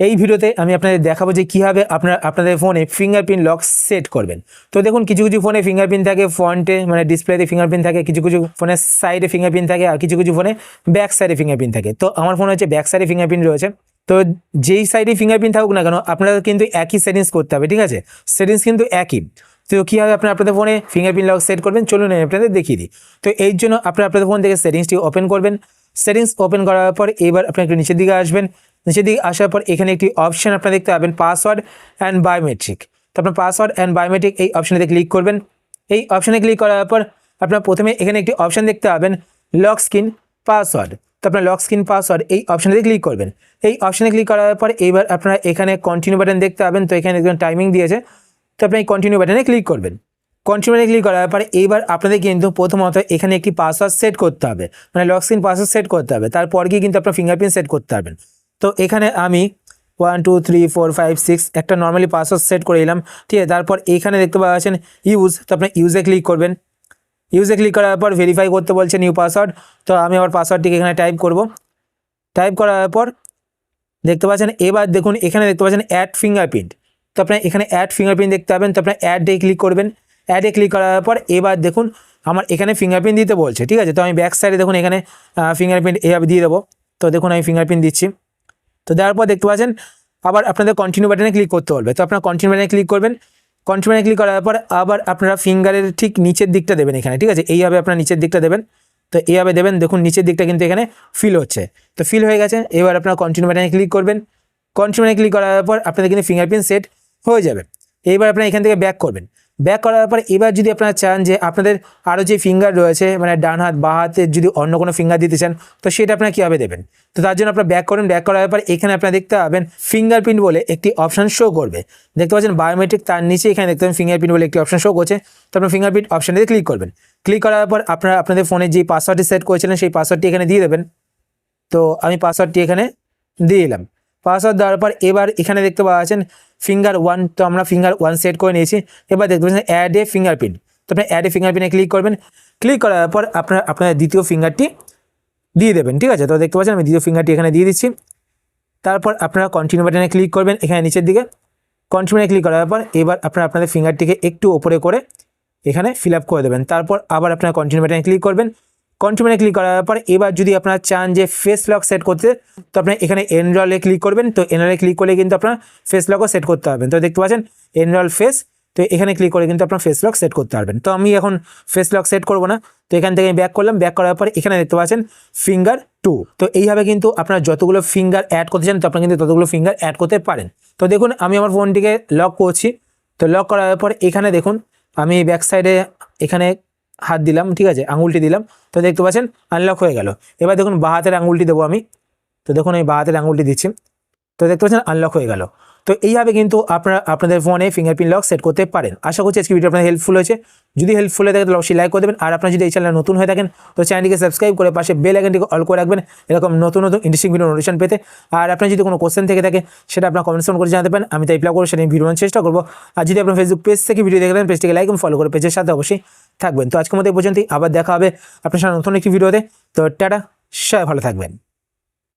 এই ভিডিওতে আমি আপনাদের দেখাবো যে কীভাবে আপনার আপনাদের ফোনে ফিঙ্গারপ্রিন্ট লক সেট করবেন। তো দেখুন, কিছু কিছু ফোনে ফিঙ্গারপ্রিন্ট থাকে ফ্রন্টে মানে ডিসপ্লেতে ফিঙ্গারপ্রিন্ট থাকে, কিছু কিছু ফোনের সাইডে ফিঙ্গারপ্রিন্ট থাকে, আর কিছু কিছু ফোনে ব্যাক সাইডে ফিঙ্গারপ্রিন্ট থাকে। তো আমার ফোনে হচ্ছে ব্যাক সাইডে ফিঙ্গারপ্রিন্ট রয়েছে। তো যেই সাইডে ফিঙ্গারপ্রিন্ট থাকুক না কেন আপনাদের কিন্তু একই সেটিংস করতে হবে, ঠিক আছে? সেটিংস কিন্তু একই। তো কীভাবে আপনার আপনাদের ফোনে ফিঙ্গারপ্রিন্ট লক সেট করবেন, চলুন আমি আপনাদের দেখিয়ে দিই। তো এই জন্য আপনার আপনাদের ফোন থেকে সেটিংসটি ওপেন করবেন। সেটিংস ওপেন করার পর এবার আপনি একটু নিচের দিকে আসবেন। নিচের দিকে আসার পর এখানে একটি অপশান আপনারা দেখতে পাবেন পাসওয়ার্ড অ্যান্ড বায়োমেট্রিক তো আপনার পাসওয়ার্ড অ্যান্ড বায়োমেট্রিক এই অপশানেতে ক্লিক করবেন। এই অপশানে ক্লিক করার পর আপনার প্রথমে এখানে একটি অপশান দেখতে পাবেন লক স্ক্রিন পাসওয়ার্ড তো আপনার লক স্ক্রিন পাসওয়ার্ড এই অপশানেতে ক্লিক করবেন। এই অপশানে ক্লিক করার পর এবার আপনারা এখানে কন্টিনিউ বাটন দেখতে পাবেন। তো এখানে একজন টাইমিং দিয়েছে। তো আপনি এই কন্টিনিউ বাটনে ক্লিক করবেন। কন্টিনিউ ক্লিক করার পরে এইবার আপনাদের কিন্তু প্রথমত এখানে একটি পাসওয়ার্ড সেট করতে হবে। মানে লক স্ক্রিন পাসওয়ার্ড সেট করতে হবে। তারপর গিয়ে কিন্তু আপনার ফিঙ্গারপ্রিন্ট সেট করতে পারবেন তো এখানে আমি one two three four five six একটা নর্মালি পাসওয়ার্ড সেট করে এলাম। ঠিক আছে? তারপর এখানে দেখতে পাচ্ছেন ইউজ তো আপনি ইউজে ক্লিক করবেন। ইউজে ক্লিক করার পর ভেরিফাই করতে বলছে নিউ পাসওয়ার্ড তো আমি আমার পাসওয়ার্ডটিকে এখানে টাইপ করব। টাইপ করার পর দেখতে পাচ্ছেন, এবার দেখুন এখানে দেখতে পাচ্ছেন অ্যাড ফিঙ্গারপ্রিন্ট তো আপনার এখানে অ্যাড ফিঙ্গারপ্রিন্ট দেখতে পাবেন। তো আপনার অ্যাডে ক্লিক করবেন। অ্যাডে ক্লিক করার পর এবার দেখুন আমার এখানে ফিঙ্গারপ্রিন্ট দিতে বলছে, ঠিক আছে? তো আমি ব্যাক সাইডে দেখুন এখানে ফিঙ্গারপ্রিন্ট এভাবে দিয়ে দেবো। তো দেখুন আমি ফিঙ্গারপ্রিন্ট দিচ্ছি। তো দেওয়ার পর দেখতে পাচ্ছেন, আবার আপনাদের কন্টিনিউ বাটনে ক্লিক করতে বলবে। তো আপনারা কন্টিনিউ বাটনে ক্লিক করবেন। কন্টিনিউ বাটনে ক্লিক করার পর আবার আপনারা ফিঙ্গারের ঠিক নিচের দিকটা দেবেন এখানে, ঠিক আছে? এইভাবে আপনারা নিচের দিকটা দেবেন। তো এইভাবে দেবেন, দেখুন নিচের দিকটা কিন্তু এখানে ফিল হচ্ছে। তো ফিল হয়ে গেছে, এবার আপনারা কন্টিনিউ বাটনে ক্লিক করবেন। কন্টিনিউ বাটনে ক্লিক করার পর আপনাদের কিন্তু ফিঙ্গারপ্রিন্ট সেট হয়ে যাবে। এইবার আপনারা এখান থেকে ব্যাক করবেন। ব্যাক করার পর এবার যদি আপনারা চান যে আপনাদের আরও যে ফিঙ্গার রয়েছে মানে ডান হাত, বা হাতে যদি অন্য কোনো ফিঙ্গার দিতে চান, তো সেটা আপনারা কীভাবে দেবেন? তো তার জন্য আপনারা ব্যাক করুন, ব্যাক করার পর এখানে আপনারা দেখতে পাবেন ফিঙ্গারপ্রিন্ট বলে একটি অপশান শো করবে। দেখতে পাচ্ছেন বায়োমেট্রিক তার নিচে এখানে দেখতে পাবেন ফিঙ্গারপ্রিন্ট বলে একটি অপশান শো করছে। তো আপনার ফিঙ্গারপ্রিন্ট অপশানটিতে ক্লিক করবেন। ক্লিক করার পর আপনারা আপনাদের ফোনে যে পাসওয়ার্ডটি সেট করেছিলেন, সেই পাসওয়ার্ডটি এখানে দিয়ে দেবেন। তো আমি পাসওয়ার্ডটি এখানে দিয়ে দিলাম। পাসওয়ার্ড দেওয়ার পর এবার এখানে দেখতে পাচ্ছেন ফিঙ্গার ওয়ান তো আমরা ফিঙ্গার ওয়ান সেট করে নিয়েছি। এবার দেখতে পাচ্ছেন অ্যাড এ ফিঙ্গারপ্রিন্ট তো আপনি অ্যাড এ ফিঙ্গারপ্রিন্টে ক্লিক করবেন। ক্লিক করার পর আপনার আপনার দ্বিতীয় ফিঙ্গারটি দিয়ে দেবেন, ঠিক আছে? তো দেখতে পাচ্ছেন আমি দ্বিতীয় ফিঙ্গারটি এখানে দিয়ে দিচ্ছি। তারপর আপনারা কন্টিনিউ বাটনে ক্লিক করবেন, এখানে নিচের দিকে। কন্টিনিউ ক্লিক করার পর এবার আপনারা আপনাদের ফিঙ্গারটিকে একটু ওপরে করে এখানে ফিল আপ করে দেবেন। তারপর আবার আপনারা কন্টিনিউ বাটনে ক্লিক করবেন। কন্টিনিউ ক্লিক করার পর এবার যদি আপনারা চান যে ফেস লক সেট করতে, তো আপনার এখানে এনরলে ক্লিক করবেন। তো এনরলে ক্লিক করলে কিন্তু আপনার ফেস লকও সেট করতে পারবেন। তো দেখতে পাচ্ছেন এনরল ফেস তো এখানে ক্লিক করে কিন্তু আপনার ফেস লক সেট করতে পারবেন। তো আমি এখন ফেস লক সেট করব না। তো এখান থেকে আমি ব্যাক করলাম। ব্যাক করার পর এখানে দেখতে পাচ্ছেন ফিঙ্গার টু তো এইভাবে কিন্তু আপনার যতগুলো ফিঙ্গার অ্যাড করতে চান, তো আপনার কিন্তু ততগুলো ফিঙ্গার অ্যাড করতে পারেন। তো দেখুন, আমি আমার ফোনটিকে লক করছি। তো লক করার পর এখানে দেখুন, আমি ব্যাক সাইডে এখানে হাত দিলাম, ঠিক আছে? আঙুলটি দিলাম, তো দেখতে পাচ্ছেন আনলক হয়ে গেল। এবার দেখুন বাঁ হাতের আঙুলটি দেবো আমি। তো দেখুন আমি বাঁ হাতের আঙুলটি দিচ্ছি। তো দেখতে পাচ্ছেন আনলক হয়ে গেল। তো এইভাবে কিন্তু আপনারা, আপনাদের ফোনে ফিঙ্গারপ্রিন্ট লক সেট করতে পারেন। আশা করছি আজকে ভিডিও আপনাদের হেল্পফুল হয়েছে। যদি হেল্পফুল হয়ে থাকে, তাহলে অবশ্যই লাইক করে দেবেন। আর আপনারা যদি এই চ্যানেল নতুন হয়ে থাকেন, তো চ্যানেলটিকে সাবস্ক্রাইব করে পাশে বেল আইকনটিকে অল করে রাখবেন। এরকম নতুন নতুন ইন্টারেস্টিং ভিডিও নোটিফিকেশন পেতে। আর আপনার যদি কোনো কোশ্চেন থেকে থাকে, সেটা আপনার কমেন্টস করে জানাতে পারেন। আমি তাই রিপ্লাই করে সেটা ভিডিও চেষ্টা করব। আর যদি আপনার ফেসবুক পেজ থেকে ভিডিও দেখলেন পেজটিকে লাইক এবং ফলো করে পেজের সাথে অবশ্যই থাকবেন। তো আজকের মধ্যে পর্যন্তই। আবার দেখা হবে আপনার সাথে নতুন একটি ভিডিওতে। তো টাটা, সবাই ভালো থাকবেন।